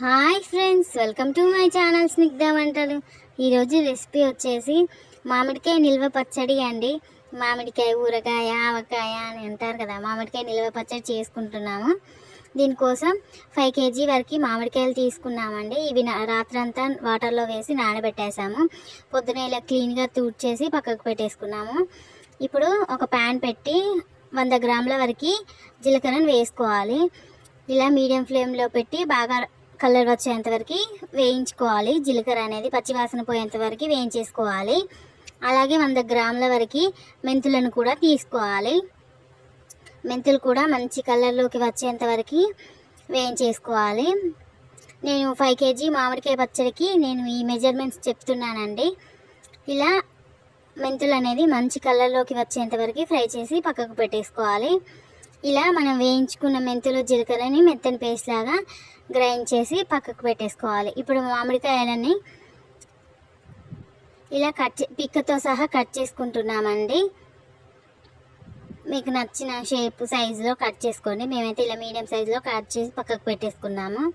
Hi friends welcome to my channel Snigdha వంటలు. ఈరోజు recipe వచ్చేసి మామిడికాయ నిల్వ పచ్చడి అండి. మామిడికాయ ఊరగాయ ఆవకాయ అని అంటారు కదా మామిడికాయ నిల్వ పచ్చడి చేసుకుంటున్నాము. దీనికోసం ఫైవ్ కేజీ వరకు మామిడికాయలు తీసుకున్నామండి. ఇవి నా- రాత్రంతా వాటర్లో వేసి నానబెట్టేసాము. పొద్దున ఇలా క్లీన్గా తూడ్చేసి పక్కకు పెట్టేసుకున్నాము. ఇప్పుడు ఒక ప్యాన్ పెట్టి వంద గ్రాముల వరకు జీలకర్రను వేసుకోవాలి. ఇలా మీడియం ఫ్లేమ్లో పెట్టి బాగా కలర్ వచ్చేంత వరకు వేయించుకోవాలి. జీలకర్ర అనేది పచ్చివాసన పోయేంత వరకు వేయించేసుకోవాలి. అలాగే వంద గ్రాముల వరకు మెంతులను కూడా తీసుకోవాలి. మెంతులు కూడా మంచి కలర్లోకి వచ్చేంత వరకు వేయించేసుకోవాలి. నేను ఫైవ్ కేజీ మామిడికాయ పచ్చడికి నేను ఈ మెజర్మెంట్స్ చెప్తున్నానండి. ఇలా మెంతులు అనేది మంచి కలర్లోకి వచ్చేంత వరకు ఫ్రై చేసి పక్కకు పెట్టేసుకోవాలి. ఇలా మనం వేయించుకున్న మెంతులు జీలకర్రని మెత్తని పేస్ట్ లాగా గ్రైండ్ చేసి పక్కకు పెట్టేసుకోవాలి. ఇప్పుడు మామిడికాయలని ఇలా కట్ చే- పిక్కతో సహా కట్ చేసుకుంటున్నామండి. మీకు నచ్చిన షేప్ సైజులో కట్ చేసుకోండి. మేమైతే ఇలా మీడియం సైజులో కట్ చేసి పక్కకు పెట్టేసుకున్నాము.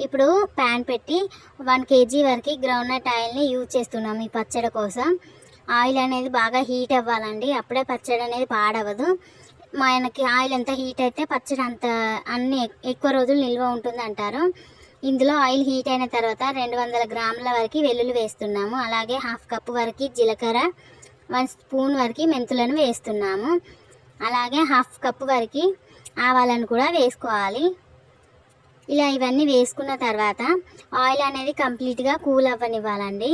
ఇప్పుడు ప్యాన్ పెట్టి వన్ కేజీ వరకు గ్రౌండ్నట్ ఆయిల్ని యూజ్ చేస్తున్నాము ఈ పచ్చడి కోసం. ఆయిల్ అనేది బాగా హీట్ అవ్వాలండి. అప్పుడే పచ్చడి అనేది పాడవదు. మా ఆయనకి ఆయిల్ ఎంత హీట్ అయితే పచ్చడి అంత అన్ని ఎక్కువ రోజులు నిల్వ ఉంటుంది అంటారు ఇందులో ఆయిల్ హీట్ అయిన తర్వాత రెండు వందల గ్రాముల వరకు వెల్లుల్లి వేస్తున్నాము. అలాగే హాఫ్ కప్ వరకు జీలకర్ర వన్ స్పూన్ వరకు మెంతులను వేస్తున్నాము. అలాగే హాఫ్ కప్ వరకు ఆవాలను కూడా వేసుకోవాలి. ఇలా ఇవన్నీ వేసుకున్న తర్వాత ఆయిల్ అనేది కంప్లీట్గా కూల్ అవ్వనివ్వాలండి.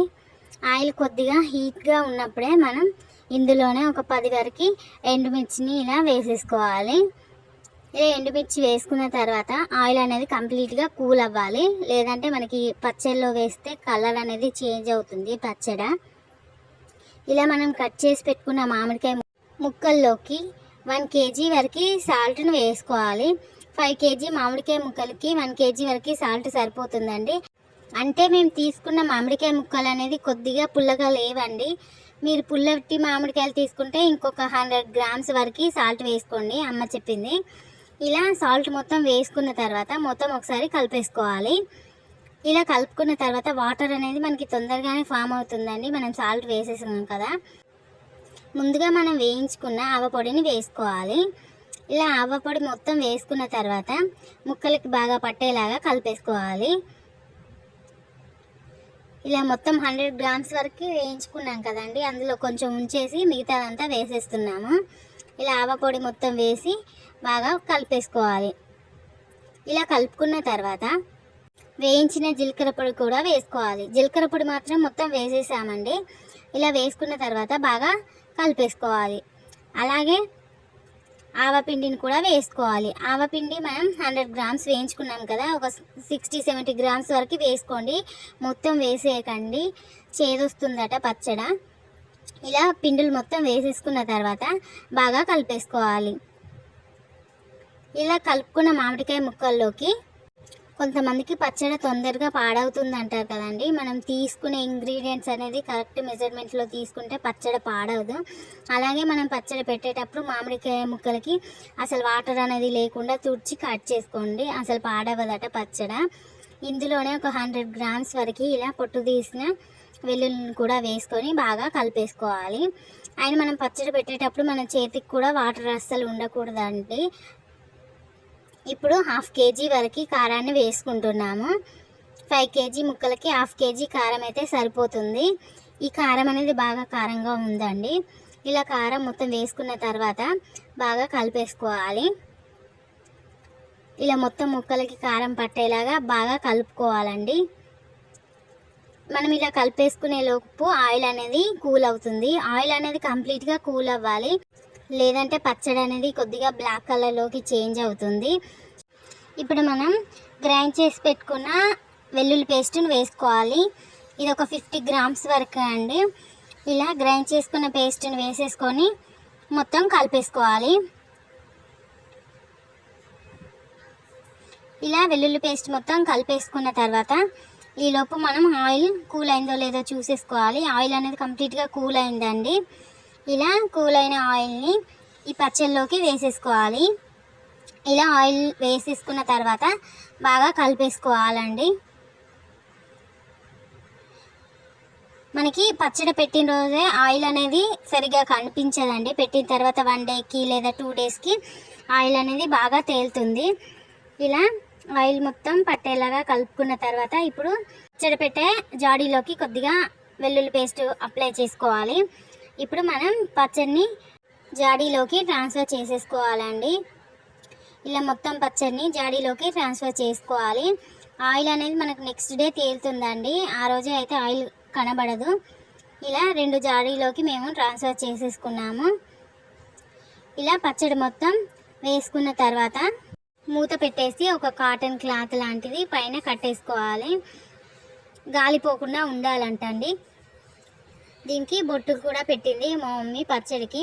ఆయిల్ కొద్దిగా హీట్గా ఉన్నప్పుడే మనం ఇందులోనే ఒక పది వరకు ఎండుమిర్చిని ఇలా వేసేసుకోవాలి. ఇలా ఎండుమిర్చి వేసుకున్న తర్వాత ఆయిల్ అనేది కంప్లీట్గా కూల్ అవ్వాలి. లేదంటే మనకి పచ్చడిలో వేస్తే కలర్ అనేది చేంజ్ అవుతుంది పచ్చడ. ఇలా మనం కట్ చేసి పెట్టుకున్న మామిడికాయ ముక్కల్లోకి వన్ కేజీ వరకు సాల్ట్ను వేసుకోవాలి. ఫైవ్ కేజీ మామిడికాయ ముక్కలకి వన్ కేజీ వరకు సాల్ట్ సరిపోతుందండి. అంటే మేము తీసుకున్న మామిడికాయ ముక్కలు అనేది కొద్దిగా పుల్లగా లేవండి. మీరు పుల్లటి మామిడికాయలు తీసుకుంటే ఇంకొక హండ్రెడ్ గ్రామ్స్ వరకు సాల్ట్ వేసుకోండి అమ్మ చెప్పింది. ఇలా సాల్ట్ మొత్తం వేసుకున్న తర్వాత మొత్తం ఒకసారి కలిపేసుకోవాలి. ఇలా కలుపుకున్న తర్వాత వాటర్ అనేది మనకి తొందరగానే ఫామ్ అవుతుందండి మనం సాల్ట్ వేసేసాం కదా. ముందుగా మనం వేయించుకున్న ఆవపొడిని వేసుకోవాలి. ఇలా ఆవపొడి మొత్తం వేసుకున్న తర్వాత ముక్కలకి బాగా పట్టేలాగా కలిపేసుకోవాలి. ఇలా మొత్తం హండ్రెడ్ గ్రామ్స్ వరకు వేయించుకున్నాం కదండి. అందులో కొంచెం ఉంచేసి మిగతాదంతా వేసేస్తున్నాము. ఇలా ఆవపొడి మొత్తం వేసి బాగా కలిపేసుకోవాలి. ఇలా కలుపుకున్న తర్వాత వేయించిన జీలకర్ర పొడి కూడా వేసుకోవాలి. జీలకర్ర పొడి మాత్రం మొత్తం వేసేసామండి. ఇలా వేసుకున్న తర్వాత బాగా కలిపేసుకోవాలి. అలాగే ఆవపిండిని కూడా వేసుకోవాలి. ఆవపిండి మనం హండ్రెడ్ గ్రామ్స్ వేయించుకున్నాం కదా ఒక సిక్స్టీ సెవెంటీ గ్రామ్స్ వరకు వేసుకోండి. మొత్తం వేసేయకండి. చేదొస్తుందట పచ్చడ. ఇలా పిండులు మొత్తం వేసేసుకున్న తర్వాత బాగా కలిపేసుకోవాలి. ఇలా కలుపుకున్న మామిడికాయ ముక్కల్లోకి కొంతమందికి పచ్చడి తొందరగా పాడవుతుంది అంటారు కదండి. మనం తీసుకునే ఇంగ్రీడియంట్స్ అనేది కరెక్ట్ మెజర్మెంట్లో తీసుకుంటే పచ్చడి పాడవదు. అలాగే మనం పచ్చడి పెట్టేటప్పుడు మామిడికాయ ముక్కలకి అసలు వాటర్ అనేది లేకుండా తుడిచి కట్ చేసుకోండి. అసలు పాడవదట పచ్చడి. ఇందులోనే ఒక హండ్రెడ్ గ్రామ్స్ వరకు ఇలా పొట్టు తీసిన వెల్లుల్లిని కూడా వేసుకొని బాగా కలిపేసుకోవాలి. అండ్ మనం పచ్చడి పెట్టేటప్పుడు మన చేతికి కూడా వాటర్ అస్సలు ఉండకూడదండి. ఇప్పుడు హాఫ్ కేజీ వరకు కారాన్ని వేసుకుంటున్నాము. ఫైవ్ కేజీ ముక్కలకి హాఫ్ కేజీ కారం అయితే సరిపోతుంది. ఈ కారం అనేది బాగా కారంగా ఉందండి. ఇలా కారం మొత్తం వేసుకున్న తర్వాత బాగా కలిపేసుకోవాలి. ఇలా మొత్తం ముక్కలకి కారం పట్టేలాగా బాగా కలుపుకోవాలండి. మనం ఇలా కలిపేసుకునే లోపు ఆయిల్ అనేది కూల్ అవుతుంది. ఆయిల్ అనేది కంప్లీట్గా కూల్ అవ్వాలి. లేదంటే పచ్చడి అనేది కొద్దిగా బ్లాక్ కలర్లోకి చేంజ్ అవుతుంది. ఇప్పుడు మనం గ్రైండ్ చేసి పెట్టుకున్న వెల్లుల్లి పేస్ట్ని వేసుకోవాలి. ఇది ఒక ఫిఫ్టీ గ్రామ్స్ వరకు అండి. ఇలా గ్రైండ్ చేసుకున్న పేస్ట్ని వేసేసుకొని మొత్తం కలిపేసుకోవాలి. ఇలా వెల్లుల్లి పేస్ట్ మొత్తం కలిపేసుకున్న తర్వాత ఈలోపు మనం ఆయిల్ కూల్ అయిందో లేదో చూసేసుకోవాలి. ఆయిల్ అనేది కంప్లీట్గా కూల్ అయిందండి. ఇలా కూల్ అయిన ఆయిల్ని ఈ పచ్చళ్ళలోకి వేసేసుకోవాలి. ఇలా ఆయిల్ వేసేసుకున్న తర్వాత బాగా కలిపేసుకోవాలండి. మనకి పచ్చడి పెట్టిన రోజే ఆయిల్ అనేది సరిగ్గా కనిపించదండి. పెట్టిన తర్వాత వన్ డేకి లేదా టూ డేస్కి ఆయిల్ అనేది బాగా తేలుతుంది. ఇలా ఆయిల్ మొత్తం పట్టేలాగా కలుపుకున్న తర్వాత ఇప్పుడు పచ్చడి పెట్టే జాడీలోకి కొద్దిగా వెల్లుల్లి పేస్ట్ అప్లై చేసుకోవాలి. ఇప్పుడు మనం పచ్చడిని జాడీలోకి ట్రాన్స్ఫర్ చేసేసుకోవాలండి. ఇలా మొత్తం పచ్చడిని జాడీలోకి ట్రాన్స్ఫర్ చేసుకోవాలి. ఆయిల్ అనేది మనకు నెక్స్ట్ డే తేలుతుందండి. ఆ రోజే అయితే ఆయిల్ కనబడదు. ఇలా రెండు జాడీలోకి మేము ట్రాన్స్ఫర్ చేసేసుకున్నాము. ఇలా పచ్చడి మొత్తం వేసుకున్న తర్వాత మూత పెట్టేసి ఒక కాటన్ క్లాత్ లాంటిది పైన కట్టేసుకోవాలి. గాలిపోకుండా ఉండాలంటండి. దీనికి బొట్టు కూడా పెట్టింది మా మమ్మీ పచ్చడికి.